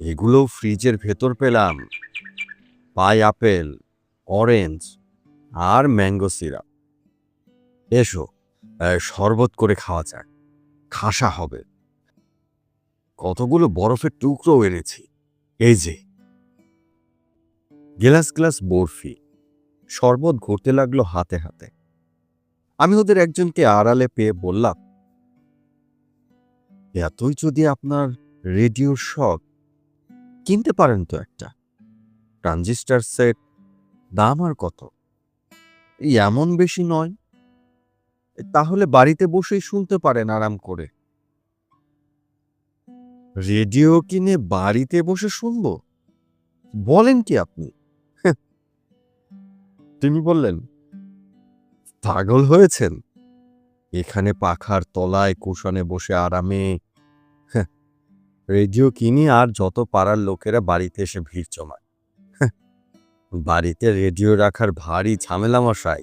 এগুলো ফ্রিজের ভেতর পেলাম। পাই আপেল অরেঞ্জ আর ম্যাঙ্গো সিরাপ। এসো শরবত করে খাওয়া যাক। খাসা হবে। কতগুলো বরফের টুকরো এনেছি। এই যে। গ্লাস গ্লাস বরফি। শরবত ঘুরতে লাগল হাতে হাতে। আমি ওদের একজনকে আড়ালে পেয়ে বললাম, এতই যদি আপনার রেডিওর শখ কিনতে পারেন তো একটা। ট্রানজিস্টার সেট দাম আর কত? এমন বেশি নয়। তাহলে বাড়িতে বসেই শুনতে পারেন আরাম করে। রেডিও কিনে বাড়িতে বসে শুনব? বলেন কি আপনি? হ্যাঁ। তিনি বললেন পাগল হয়েছেন। এখানে পাখার তলায় কুশনে বসে আরামে হ্যাঁ, রেডিও কিনি আর যত পাড়ার লোকেরা বাড়িতে এসে ভিড় জমায়। বাড়িতে রেডিও রাখার ভারী ঝামেলা মশাই